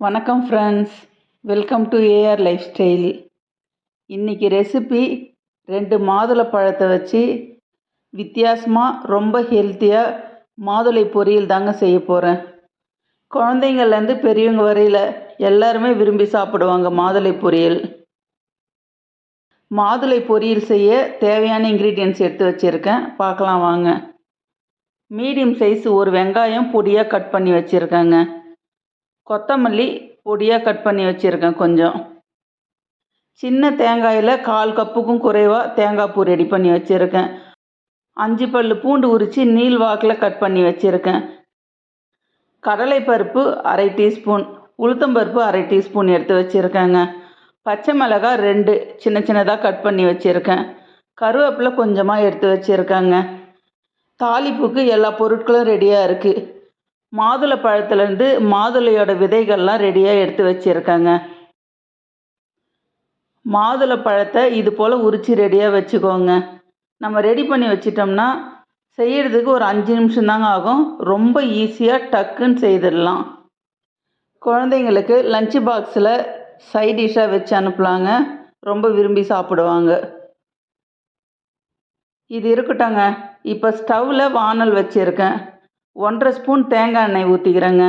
வணக்கம் friends welcome to AR lifestyle இன்றைக்கி recipe ரெண்டு மாதுளை பழத்தை வச்சு வித்தியாசமாக ரொம்ப ஹெல்த்தியாக மாதுளை பொரியல் தாங்க செய்ய போகிறேன் குழந்தைங்கள்லேருந்து பெரியவங்க வரையில் எல்லாருமே விரும்பி சாப்பிடுவாங்க மாதுளை பொரியல். மாதுளை பொரியல் செய்ய தேவையான இன்க்ரீடியன்ஸ் எடுத்து வச்சுருக்கேன். பார்க்கலாம் வாங்க. மீடியம் சைஸ் ஒரு வெங்காயம் பொடியாக கட் பண்ணி வச்சுருக்கேங்க. கொத்தமல்லி பொடியாக கட் பண்ணி வச்சுருக்கேன் கொஞ்சம். சின்ன தேங்காயில் கால் கப்புக்கும் குறைவாக தேங்காய் பூ ரெடி பண்ணி வச்சுருக்கேன். அஞ்சு பல் பூண்டு உரித்து நீள் வாக்கில் கட் பண்ணி வச்சுருக்கேன். கடலைப்பருப்பு அரை டீஸ்பூன் உளுத்தம்பருப்பு அரை டீஸ்பூன் எடுத்து வச்சுருக்கேங்க. பச்சை மிளகா ரெண்டு சின்ன சின்னதாக கட் பண்ணி வச்சுருக்கேன். கருவேப்பிலை கொஞ்சமாக எடுத்து வச்சுருக்கேங்க. தாளிப்புக்கு எல்லா பொருட்களும் ரெடியாக இருக்குது மாதுளை பழத்துலேருந்து மாதுளையோட விதைகள்லாம் ரெடியாக எடுத்து வச்சுருக்கேங்க. மாதுளை பழத்தை இது போல் உரித்து ரெடியாக வச்சுக்கோங்க. நம்ம ரெடி பண்ணி வச்சிட்டோம்னா செய்கிறதுக்கு ஒரு அஞ்சு நிமிஷம் தாங்க ஆகும். ரொம்ப ஈஸியாக டக்குன்னு செய்திடலாம். குழந்தைங்களுக்கு லஞ்ச் பாக்ஸில் சைட் டிஷ்ஷாக வச்சு அனுப்பலாங்க. ரொம்ப விரும்பி சாப்பிடுவாங்க. இது இருக்கட்டோங்க இப்போ ஸ்டவ்வில் வானல் வச்சுருக்கேன். ஒன்றரை ஸ்பூன் தேங்காய் எண்ணெய் ஊற்றிக்கிறேங்க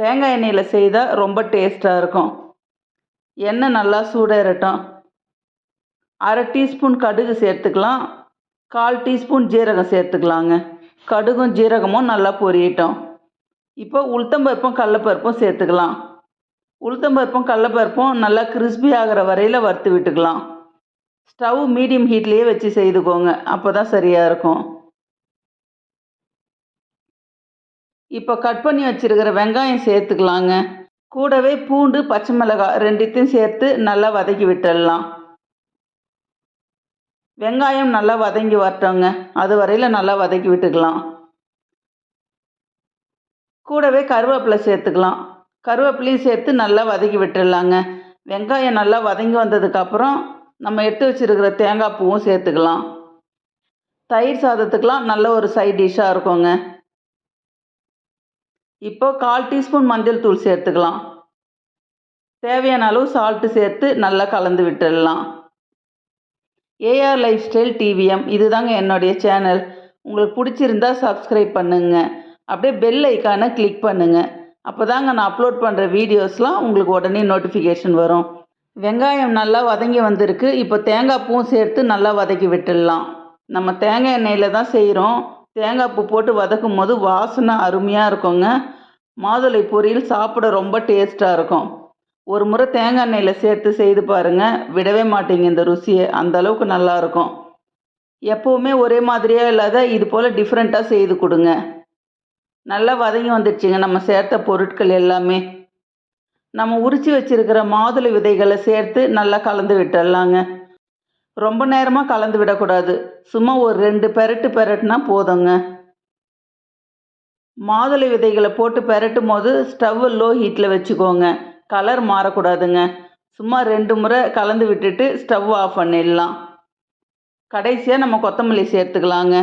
தேங்காய் எண்ணெயில் செய்தால் ரொம்ப டேஸ்ட்டாக இருக்கும். எண்ணெய் நல்லா சூடேறட்டும். அரை டீஸ்பூன் கடுகு சேர்த்துக்கலாம். கால் டீஸ்பூன் ஜீரகம் சேர்த்துக்கலாங்க. கடுகும் ஜீரகமும் நல்லா பொரியட்டும். இப்போ உளுத்தம்பருப்பும் கடலப்பருப்பும் சேர்த்துக்கலாம். உளுத்தம்பருப்பும் கடலப்பருப்பும் நல்லா கிறிஸ்பி ஆகிற வரையில் வறுத்து விட்டுக்கலாம். ஸ்டவ் மீடியம் ஹீட்லேயே வச்சு செய்துக்கோங்க. அப்போ தான் சரியாக இருக்கும். இப்போ கட் பண்ணி வச்சுருக்கிற வெங்காயம் சேர்த்துக்கலாங்க. கூடவே பூண்டு பச்சை மிளகாய் ரெண்டுத்தையும் சேர்த்து நல்லா வதக்கி விட்டுடலாம். வெங்காயம் நல்லா வதங்கி வரட்டோங்க அது வரையில் நல்லா வதக்கி விட்டுக்கலாம். கூடவே கருவேப்பிலை சேர்த்துக்கலாம். கருவேப்பிலையும் சேர்த்து நல்லா வதக்கி விட்டுடலாங்க. வெங்காயம் நல்லா வதங்கி வந்ததுக்கப்புறம் நம்ம எடுத்து வச்சுருக்கிற தேங்காய் பூவும் சேர்த்துக்கலாம். தயிர் சாதத்துக்கெலாம் நல்ல ஒரு சைட் டிஷ்ஷாக இருக்குங்க. இப்போ கால் டீஸ்பூன் மஞ்சள் தூள் சேர்த்துக்கலாம். தேவையான அளவு சால்ட்டு சேர்த்து நல்லா கலந்து விட்டுடலாம். ஏஆர் லைஃப் ஸ்டைல் டிவிஎம் இதுதாங்க என்னுடைய சேனல் உங்களுக்கு பிடிச்சிருந்தா சப்ஸ்கிரைப் பண்ணுங்க. அப்படியே பெல் ஐக்கானை கிளிக் பண்ணுங்க. அப்போ தாங்க நான் அப்லோட் பண்ணுற வீடியோஸ்லாம் உங்களுக்கு உடனே நோட்டிஃபிகேஷன் வரும். வெங்காயம் நல்லா வதங்கி வந்திருக்கு. இப்போ தேங்காய் பூவும் சேர்த்து நல்லா வதக்கி விட்டுடலாம். நம்ம தேங்காய் எண்ணெயில் தான் செய்கிறோம் தேங்காய் பூ போட்டு வதக்கும் போது வாசனை அருமையாக இருக்குங்க. மாதுளை பொரியல் சாப்பிட ரொம்ப டேஸ்ட்டாக இருக்கும். ஒரு முறை தேங்காய் எண்ணெயில் சேர்த்து செய்து பாருங்கள் விடவே மாட்டீங்க இந்த ருசியை. அந்த அளவுக்கு நல்லாயிருக்கும் எப்போவுமே ஒரே மாதிரியாக இல்லாத இது போல் டிஃப்ரெண்ட்டாக செய்து கொடுங்க. நல்லா வதங்கி வந்துடுச்சுங்க. நம்ம சேர்த்த பொருட்கள் எல்லாமே. நம்ம உரித்து வச்சுருக்கிற மாதுளை விதைகளை சேர்த்து நல்லா கலந்து விட்டுடலாங்க. ரொம்ப நேரமாக கலந்து விடக்கூடாது. சும்மா ஒரு ரெண்டு பெரட்டு பெரட்டுனா போதுங்க. மாதுளை விதைகளை போட்டு பெரட்டும் போது ஸ்டவ்வு லோ ஹீட்டில் வச்சுக்கோங்க. கலர் மாறக்கூடாதுங்க. சும்மா ரெண்டு முறை கலந்து விட்டுட்டு ஸ்டவ் ஆஃப் பண்ணிடலாம். கடைசியாக நம்ம கொத்தமல்லி சேர்த்துக்கலாங்க.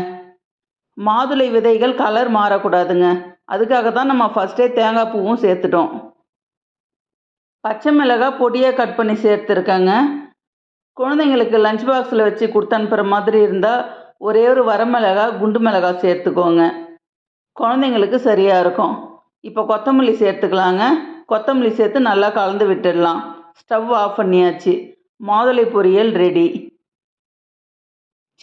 மாதுளை விதைகள் கலர் மாறக்கூடாதுங்க. அதுக்காக தான் நம்ம ஃபஸ்ட்டே தேங்காய் பூவும் சேர்த்துட்டோம். பச்சை மிளகாய் பொடியாக கட் பண்ணி சேர்த்துருக்கேங்க. குழந்தைங்களுக்கு லஞ்ச் பாக்ஸில் வச்சு கொடுத்து அனுப்புகிற மாதிரி இருந்தால் ஒரே ஒரு வரமிளகாய் குண்டு மிளகாய் சேர்த்துக்கோங்க. குழந்தைங்களுக்கு சரியாக இருக்கும். இப்போ கொத்தமல்லி சேர்த்துக்கலாங்க. கொத்தமல்லி சேர்த்து நல்லா கலந்து விட்டுடலாம். ஸ்டவ் ஆஃப் பண்ணியாச்சு. மாதுளை பொரியல் ரெடி.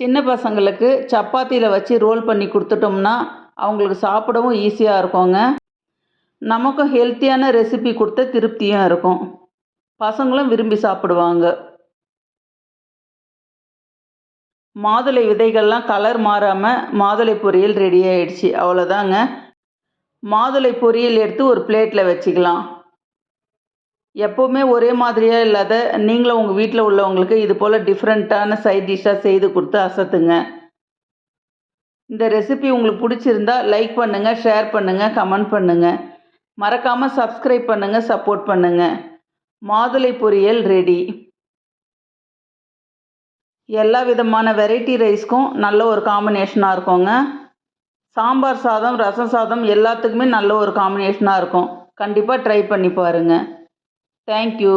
சின்ன பசங்களுக்கு சப்பாத்தியில் வச்சு ரோல் பண்ணி கொடுத்துட்டோம்னா அவங்களுக்கு சாப்பிடவும் ஈஸியாக இருக்குங்க. நமக்கும் ஹெல்த்தியான ரெசிபி கொடுத்த திருப்தியும் இருக்கும். பசங்களும் விரும்பி சாப்பிடுவாங்க. மாதுளை விதைகள்லாம் கலர் மாறாமல் மாதுளை பொரியல் ரெடி ஆயிடுச்சு. அவ்வளோதாங்க மாதுளை பொரியல் எடுத்து ஒரு பிளேட்டில் வச்சுக்கலாம். எப்போவுமே ஒரே மாதிரியாக இல்லாத நீங்களும் உங்கள் வீட்டில் உள்ளவங்களுக்கு இது போல் டிஃப்ரெண்ட்டான சைட் டிஷ்ஷாக செய்து கொடுத்து அசத்துங்க. இந்த ரெசிபி உங்களுக்கு பிடிச்சிருந்தா லைக் பண்ணுங்கள் ஷேர் பண்ணுங்கள் கமெண்ட் பண்ணுங்கள் மறக்காமல் சப்ஸ்கிரைப் பண்ணுங்கள் சப்போர்ட் பண்ணுங்கள் மாதுளை பொரியல் ரெடி எல்லா விதமான வெரைட்டி ரைஸ்க்கும் நல்ல ஒரு காம்பினேஷனாக இருக்குங்க. சாம்பார் சாதம் ரசம் சாதம் எல்லாத்துக்குமே நல்ல ஒரு காம்பினேஷனாக இருக்கும். கண்டிப்பாக ட்ரை பண்ணி பாருங்கள் தேங்க்யூ